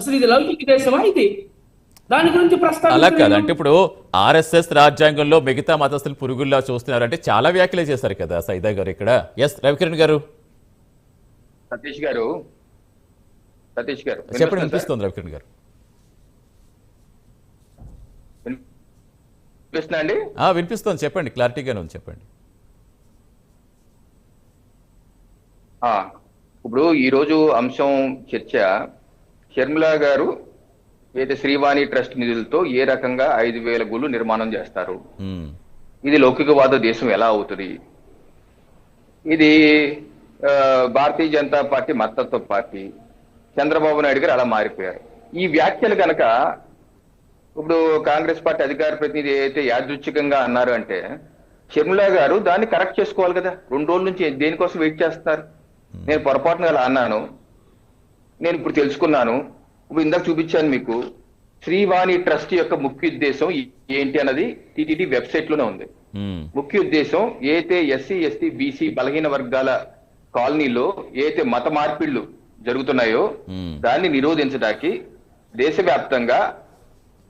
అసలు ఇది లౌకిక దేశమా ఇది? దాని గురించి అలా ప్రస్తావన కాదు. అంటే ఇప్పుడు ఆర్ఎస్ఎస్ రాజ్యాంగంలో మిగతా మతస్థులు పురుగుల్లా చూస్తున్నారు అంటే చాలా వ్యాఖ్యలు చేశారు కదా సైదా గారు ఇక్కడ. ఎస్ రవికిరణ్ గారు. సతీష్ గారు. సతీష్ గారు. చెప్పండి వినిపిస్తుందా రవికిరణ్ గారు. సార్? వినిపిస్తుందా అండి? ఆ, వినిపిస్తుంది. చెప్పండి క్లారిటీగానే ఉంది చెప్పండి. ఆ, ఇప్పుడు ఈ రోజు అంశం చర్చ షర్మిల గారు ఏదైతే శ్రీవాణి ట్రస్ట్ నిధులతో ఏ రకంగా ఐదు వేల గుళ్ళు నిర్మాణం చేస్తారు? ఇది లౌకికవాద దేశం ఎలా అవుతుంది? ఇది భారతీయ జనతా పార్టీ మతత్వ పార్టీ. చంద్రబాబు నాయుడు గారు అలా మారిపోయారు. ఈ వ్యాఖ్యలు కనుక ఇప్పుడు కాంగ్రెస్ పార్టీ అధికార ప్రతినిధి అయితే యాదృచ్ఛికంగా అన్నారు అంటే షర్మిల గారు దాన్ని కరెక్ట్ చేసుకోవాలి కదా. రెండు రోజుల నుంచి దేనికోసం వెయిట్ చేస్తున్నారు? నేను పొరపాటున అలా అన్నాను. నేను ఇప్పుడు తెలుసుకున్నాను. ఇప్పుడు ఇందాక చూపించాను మీకు. శ్రీవాణి ట్రస్ట్ యొక్క ముఖ్య ఉద్దేశం ఏంటి అన్నది టీటీడీ వెబ్సైట్లోనే ఉంది ముఖ్య ఉద్దేశం ఏదైతే ఎస్సీ ఎస్టీ బీసీ బలహీన వర్గాల కాలనీలో ఏదైతే మత మార్పిళ్ళు జరుగుతున్నాయో. దాన్ని నిరోధించడానికి దేశవ్యాప్తంగా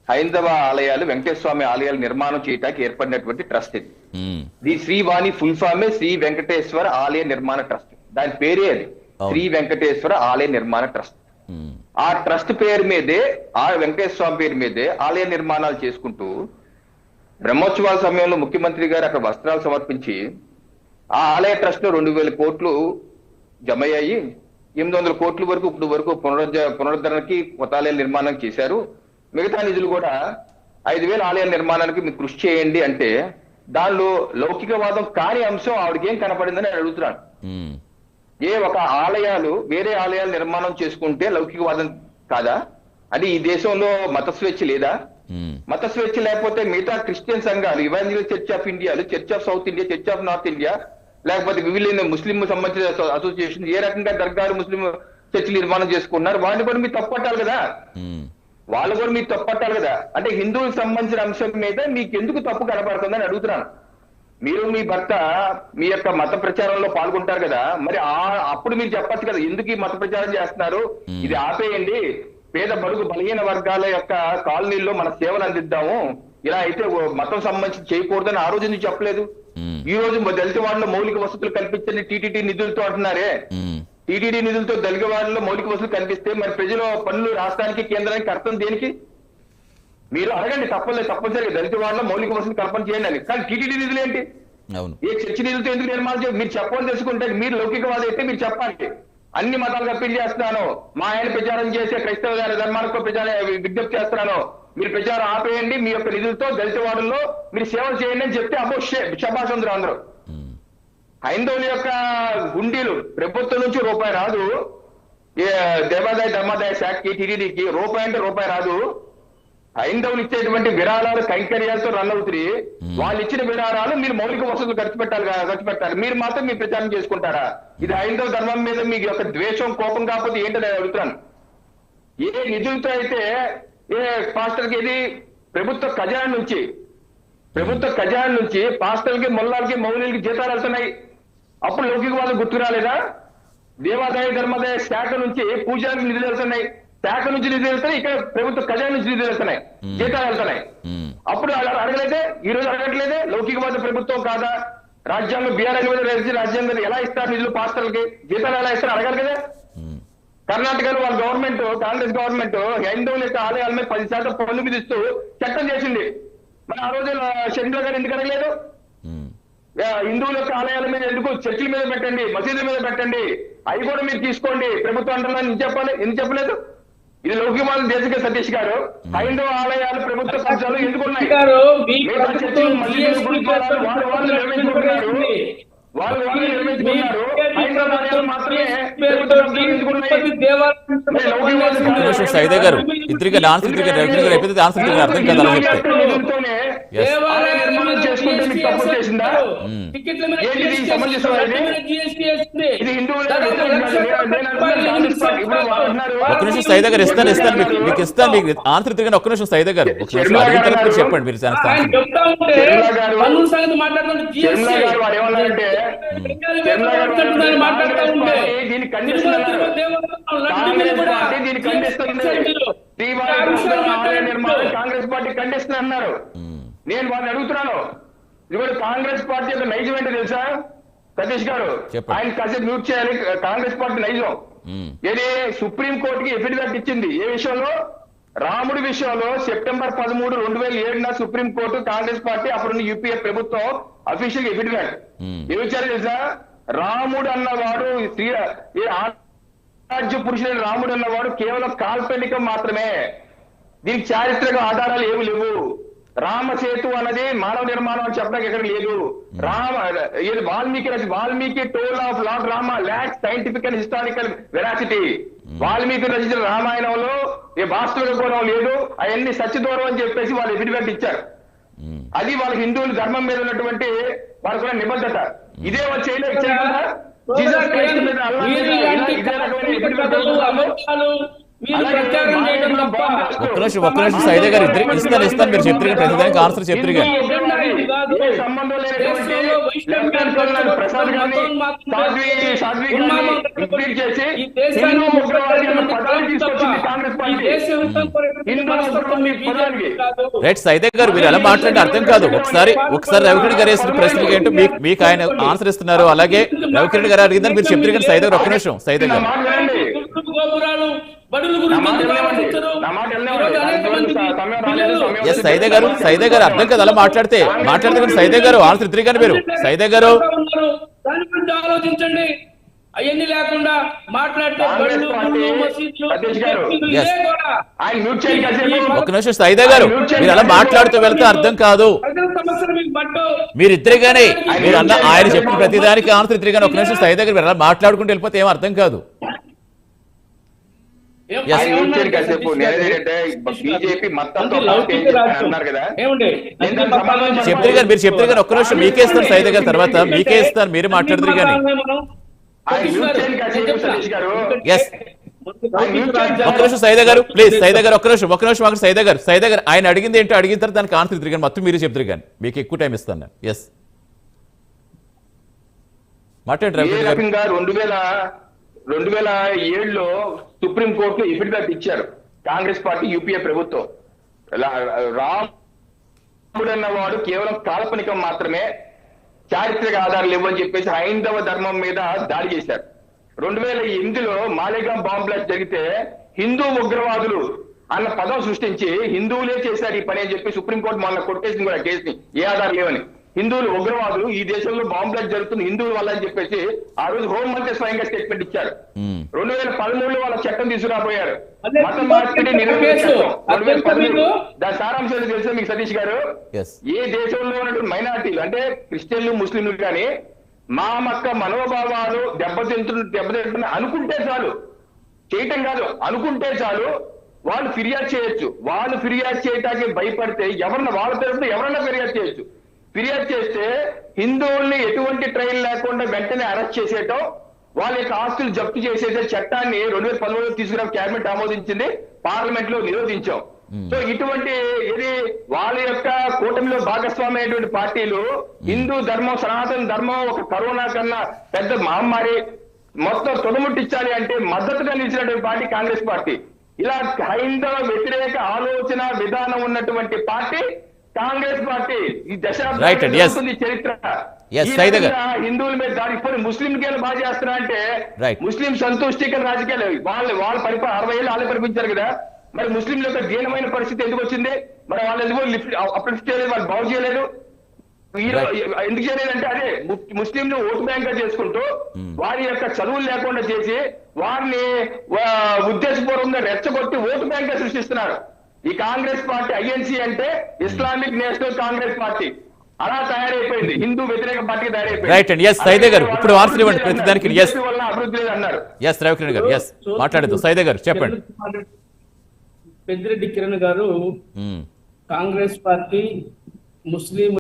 హైందవ ఆలయాలు వెంకటేశ్వర స్వామి ఆలయాలు నిర్మాణం చేయడానికి ఏర్పడినటువంటి ట్రస్ట్ ఇది. ది శ్రీవాణి ఫుల్ ఫామే శ్రీ వెంకటేశ్వర ఆలయ నిర్మాణ ట్రస్ట్. దాని పేరే అది. శ్రీ వెంకటేశ్వర ఆలయ నిర్మాణ ట్రస్ట్. ఆ ట్రస్ట్ పేరు మీదే ఆ వెంకటేశ్వర స్వామి పేరు మీదే ఆలయ నిర్మాణాలు చేసుకుంటూ బ్రహ్మోత్సవాల సమయంలో ముఖ్యమంత్రి గారు అక్కడ వస్త్రాలు సమర్పించి ఆ ఆలయ ట్రస్ట్లో రెండు వేల కోట్లు జమ అయ్యాయి. ఎనిమిది వందల కోట్ల వరకు ఇప్పుడు వరకు పునరుద్ధ పునరుద్ధరణకి కొత్త ఆలయాల నిర్మాణం చేశారు. మిగతా నిధులు కూడా ఐదు వేల ఆలయాల నిర్మాణానికి మీరు కృషి చేయండి అంటే దానిలో లౌకికవాదం కాని అంశం ఆవిడకి ఏం కనపడిందని నేను అడుగుతున్నాను ఏ ఒక ఆలయాలు వేరే ఆలయాలు నిర్మాణం చేసుకుంటే లౌకికవాదం కాదా? అంటే ఈ దేశంలో మత స్వేచ్ఛ లేదా? మత స్వేచ్ఛ లేకపోతే మిగతా క్రిస్టియన్ సంఘాలు evangelical church of ఇండియాలు church of south India church of north India లేకపోతే వివిధ ముస్లిం సంబంధించిన అసో- అసోసియేషన్ ఏ రకంగా దర్గాలు ముస్లిం చర్చిలు నిర్మాణం చేసుకున్నారు? వాడిని కూడా మీరు తప్పట్టాలి కదా? వాళ్ళు కూడా మీరు తప్పట్టాలి కదా? అంటే హిందువులకు సంబంధించిన అంశం మీద మీకు ఎందుకు తప్పు కనపడుతుందని అడుగుతున్నాను. మీరు మీ భర్త మీ యొక్క మత ప్రచారంలో పాల్గొంటారు కదా మరి ఆ అప్పుడు మీరు చెప్పచ్చు కదా ఎందుకు ఈ మత ప్రచారం చేస్తున్నారు. ఇది ఆపేయండి. పేద బడుగు బలహీన వర్గాల యొక్క కాలనీల్లో మన సేవలు అందిద్దాము. ఇలా అయితే మతం సంబంధించి చేయకూడదని ఆ రోజు ఎందుకు చెప్పలేదు? ఈ రోజు దళిత వాళ్ళలో మౌలిక వసతులు కల్పించండి టీటీడీ నిధులతో అంటున్నారే. టీటీడీ నిధులతో దళిత వాళ్ళలో మౌలిక వసతులు కల్పిస్తే మరి ప్రజల పనులు రాష్ట్రానికి కేంద్రానికి అర్థం దేనికి? మీరు అడగండి తప్పలేదు తప్పనిసరిగా దళిత వాళ్ళలో మౌలిక వసతులు కల్పన చేయండి అని. కానీ టీటీడీ నిధులు ఏంటి? ఏ చర్చి నిధులతో ఎందుకు నిర్మాణం చేయాలి మీరు చెప్పని తెలుసుకుంటే మీరు లౌకికవాది అయితే మీరు చెప్పాలి. అన్ని మతాలకు అప్పీల్ చేస్తున్నాను. మా ఆయన ప్రచారం చేసే క్రైస్తవ గారి ధర్మాలకు ప్రచారం విజ్ఞప్తి చేస్తున్నాను. మీరు ప్రచారం ఆపేయండి మీ యొక్క నిధులతో దళిత వాడుల్లో మీరు సేవలు చేయండి అని చెప్తే అబ్బో శభాషందరు అందరూ. హైందవుల యొక్క గుండీలు ప్రభుత్వం నుంచి రూపాయి రాదు. దేవాదాయ ధర్మాదాయ శాఖకి టీడీడీకి రూపాయి అంటే రూపాయి రాదు. హైందవులు ఇచ్చేటువంటి విరాళాలు కైంకర్యాలతో రన్ అవుతుంది వాళ్ళు ఇచ్చిన విరాళాలు మీరు మౌలిక వసతులు ఖర్చు పెట్టాలి ఖర్చు పెట్టాలి. మీరు మాత్రం మీ ప్రచారం చేసుకుంటారా? ఇది హైందవ ధర్మం మీద మీకు యొక్క ద్వేషం కోపం కాకపోతే ఏంటని నేను అడుగుతున్నాను. ఏ నిధులతో అయితే ఏ పాస్టర్కి ఇది ప్రభుత్వ ఖజానా నుంచి. ప్రభుత్వ ఖజానా నుంచి పాస్టర్లకి మొల్లాలకి మౌలికి జీతాలు వెళ్తున్నాయి. అప్పుడు లౌకికవాదం గుర్తు రాలేదా దేవాదాయ ధర్మాదాయ శాఖ నుంచి పూజారికి నిధులు వెళ్తున్నాయి. శాఖ నుంచి నిధులు వెళ్తున్నాయి ఇక్కడ ప్రభుత్వ ఖజానా నుంచి నిధులు వెళ్తున్నాయి జీతాలు వెళ్తున్నాయి. అప్పుడు అలా అడగలేదే ఈ రోజు అడగట్లేదే లౌకికవాద ప్రభుత్వం కాదా రాజ్యాంగం బీఆర్ఎల్ మీద రాజ్యాంగం ఎలా ఇస్తారు నిధులు పాస్టర్లకి జీతాలు ఎలా ఇస్తారు అడగాలి కదా. కర్ణాటకలో వాళ్ళ గవర్నమెంట్ కాంగ్రెస్ గవర్నమెంట్ హైందవుల యొక్క ఆలయాల మీద పది శాతం పన్ను విధిస్తూ చట్టం చేసింది. మరి ఆ రోజు షెడ్యూల్ గారు ఎందుకు అడగలేదు? హిందువుల యొక్క ఆలయాల మీద ఎందుకు చర్చిల మీద పెట్టండి మసీదుల మీద పెట్టండి అవి కూడా మీరు తీసుకోండి ప్రభుత్వం అంటున్నా ఎందుకు చెప్పాలి ఎందుకు చెప్పలేదు? ఇది లౌకికవాద దేశిక సతీష్ గారు హైందవ ఆలయాలు ప్రభుత్వ సంస్థలు ఎందుకు ఉన్నాయి గారు మీ మిగతా ప్రభుత్వం చర్చిలు, మసీదులు, GST గురుద్వారాలు వాళ్ళు వాళ్ళు హైందవ ఆలయాలు మాత్రమే సైదా గారు అయిపోతే ఇద్దరికి అర్థం కాదు చెప్తే నిర్మాణం చేసుకుంటే మీకు తప్పు చేసిందా. ఏంటి ఇది? ఒక్క నిమిషం సైదా గారు ఇస్తాను ఇస్తాను మీకు మీకు ఇస్తాను మీకు ఆన్సర్ ఇద్దరు ఒక్క నిమిషం సైదా గారు ఒక్క నిమిషం అడిగిన తర్వాత మీరు చెప్పండి మీరు దీన్ని ఖండిస్తున్నారు. కాంగ్రెస్ పార్టీ అన్నారు ఉమ్, నేను వాళ్ళని అడుగుతున్నాను. ఇవాళ కాంగ్రెస్ పార్టీ యొక్క నైజం ఏంటో తెలుసా? సతీష్ గారు. ఆయన కాసేపు మ్యూట్ చేయాలి. కాంగ్రెస్ పార్టీ నైజం. ఏది? సుప్రీం కోర్టుకి ఎఫిడవిట్ ఇచ్చింది. ఏ విషయంలో? రాముడి విషయంలో సెప్టెంబర్ పదమూడు రెండు వేల ఏడున సుప్రీం కోర్టు కాంగ్రెస్ పార్టీ అప్పుడున్న యూపీఏ ప్రభుత్వం అఫీషియల్ ఎఫిడవిట్. ఏమి ఇచ్చారు తెలుసా? రాముడు అన్నవాడు శ్రీ రాజ్య పురుషుడైన రాముడు అన్నవాడు కేవలం కాల్పనికం మాత్రమే. దీనికి చారిత్రక ఆధారాలు ఏమి లేవు. రామ సేతు అన్నది మానవ నిర్మాణం అని చెప్పడానికి ఎక్కడ లేదు. రామ ఇది Valmiki రచ- Valmiki tale of lord Rama lack scientific and historical veracity. Valmiki రచించిన రామాయణంలో ఏ వాస్తవిక కోణం లేదు. అవన్నీ సత్యదూరం అని చెప్పేసి వాళ్ళు ఎఫిడవిట్ ఇచ్చారు. అది వాళ్ళ హిందువుల ధర్మం మీద ఉన్నటువంటి వాళ్ళకున్న నిబద్ధత. ఇదే వాళ్ళు చేయలేదు చేయగలరా? జీసస్ క్రైస్ట్ మీద ఒక్క నిమిషం ఒక్క నిమిషం సైదే గారు ఇద్దరు ఇస్తాను ఇస్తాను మీరు చెప్తారు ప్రతి దానికి ఆన్సర్ చెప్తారు రైట్ సైదే గారు మీరు ఎలా మాట్లాడితే అర్థం కాదు. ఒకసారి ఒకసారి రవికిరణ్ గారు వేసిన ప్రశ్నకి ఏంటో మీకు మీకు ఆయన ఆన్సర్ ఇస్తున్నారు. అలాగే రవికిరణ్ గారు అడిగిందని మీరు చెప్తారు కానీ సైదే గారు ఒక్క నిమిషం సైదే గారు. బడుల గురించి సైదే గారు సైదే గారు అర్థం కదా అలా మాట్లాడితే. మాట్లాడితే కానీ సైదే గారు ఆన్సర్ ఇద్దరు కానీ మీరు సైదే గారు. దాని గురించి ఆలోచించండి. అవన్నీ లేకుండా మాట్లాడితే గారు. ఒక్క నిమిషం సైదే గారు మీరు అలా మాట్లాడుతూ వెళ్తే అర్థం కాదు. పట్టు మీరు ఇద్దరు కానీ మీరు అన్న ఆయన చెప్పిన ప్రతిదానికి ఆన్సర్ ఇద్దరు కానీ ఒక్క నిమిషం సైదే గారు మీరు అలా మాట్లాడుకుంటూ వెళ్ళిపోతే ఏం అర్థం కాదు. గారు? మీరు చెప్తారు కానీ ఒక్క నిమిషం. మీకే ఇస్తాను సైదే గారు తర్వాత. మీకే ఇస్తాను. మీరు మాట్లాడుతారు కానీ. ఒక్క నిమిషం సైదా గారు ప్లీజ్ సైదా గారు ఒక్క నిమిషం ఒక్క నిమిషం సైదా గారు సైదా గారు. ఆయన అడిగింది ఏంటో అడిగిన తర్వాత దానికి ఆన్సర్ కానీ మొత్తం మీరు చెప్తారు కానీ. మీకు ఎక్కువ టైం ఇస్తాను ఎస్ మాట్లాడండి గారు. రెండు వేల రెండు వేల ఏడులో సుప్రీం కోర్టు ఎఫిడవిట్ ఇచ్చారు. కాంగ్రెస్ పార్టీ యూపీఏ ప్రభుత్వం. లా- రాముడు అన్నవాడు కేవలం కాల్పనికం మాత్రమే చారిత్రక ఆధారాలు ఇవ్వని చెప్పేసి హైందవ ధర్మం మీద దాడి చేశారు. రెండు వేల ఎనిమిదిలో మాలేగాం బాంబ్ బ్లాస్ట్ జరిగితే హిందూ ఉగ్రవాదులు అన్న పదం సృష్టించి హిందువులే చేశారు ఈ పని అని చెప్పి సుప్రీంకోర్టు మొన్న కొట్టేసింది కూడా కేసుని. ఏ ఆధారం లేవని. హిందువులు ఉగ్రవాదులు ఈ దేశంలో బాంబ్ బ్లాస్ట్ జరుగుతుంది హిందువుల వల్ల అని చెప్పేసి ఆ రోజు హోంమంత్రి స్వయంగా స్టేట్మెంట్ ఇచ్చారు. రెండు వేల పదమూడులో వాళ్ళ చట్టం తీసుకురాబోయారు. మత మార్పిడి? దాని సారాంశాలు తెలుసా మీకు సతీష్ గారు? ఏ దేశంలో ఉన్నటువంటి మైనార్టీలు అంటే క్రిస్టియన్లు ముస్లింలు కానీ మా మక్క మనోభావాలు దెబ్బతింటు దెబ్బతింటున్న అనుకుంటే చాలు. చేయటం కాదు అనుకుంటే చాలు. వాళ్ళు ఫిర్యాదు చేయొచ్చు. వాళ్ళు ఫిర్యాదు చేయటానికి భయపడితే ఎవరన్నా వాళ్ళ తరఫున ఎవరన్నా ఫిర్యాదు చేయొచ్చు. ఫిర్యాదు చేస్తే హిందువుల్ని ఎటువంటి ట్రైల్ లేకుండా వెంటనే అరెస్ట్ చేసేయటం వాళ్ళ యొక్క ఆస్తులు జప్తు చేసేసే చట్టాన్ని రెండు వేల పదమూడులో తీసుకురా కేబినెట్ ఆమోదించింది పార్లమెంట్లో నిరోధించాం సో ఇటువంటి ఇది వాళ్ళ యొక్క కూటమిలో భాగస్వామి అయినటువంటి పార్టీలు హిందూ ధర్మం సనాతన ధర్మం ఒక కరోనా కన్నా పెద్ద మహమ్మారి మొత్తం తొడముట్టించాలి అంటే మద్దతుగా నిలిచినటువంటి పార్టీ కాంగ్రెస్ పార్టీ. ఇలా హైందవ వ్యతిరేక ఆలోచన విధానం ఉన్నటువంటి పార్టీ కాంగ్రెస్ పార్టీ ఈ దశాబ్దాలు చరిత్ర. హిందువుల మీద దాడి ఇప్పుడు ముస్లింకి బాగా చేస్తున్నా అంటే. ముస్లిం సంతుష్టికర రాజకీయాలు వాళ్ళు వాళ్ళు పరిపాలన అరవై ఏళ్ళు వాళ్ళే పరిపించారు కదా. మరి ముస్లింల యొక్క దీనమైన పరిస్థితి ఎందుకు వచ్చింది? మరి వాళ్ళు ఎందుకు లిఫ్ట్ అప్లిఫ్ట్ చేయలేదు వాళ్ళు బాగు చేయలేదు? ఎందుకు చేయలేదంటే అదే ముస్లింలు ఓటు బ్యాంక్గా చేసుకుంటూ వారి యొక్క చదువులు లేకుండా చేసి వారిని ఉద్దేశపూర్వకంగా రెచ్చగొట్టి ఓటు బ్యాంక్గా సృష్టిస్తున్నారు. ఈ కాంగ్రెస్ పార్టీ ఐఎన్సీ అంటే ఇస్లామిక్ నేషనల్ కాంగ్రెస్ పార్టీ. అలా తయారైపోయింది. హిందూ వ్యతిరేక పార్టీ తయారైపోయింది. Yes, సైదే గారు, ఇప్పుడు ఆన్సర్ ఇవ్వండి ప్రతి దానికి, yes. BJP వల్ల అభివృద్ధి లేదు అన్నారు. ఎస్ రవికిరణ్ గారు ఎస్ మాట్లాడదు. సైదే గారు చెప్పండి. పెద్దిరెడ్డి కిరణ్ గారు మ్మ్. Congress party Muslim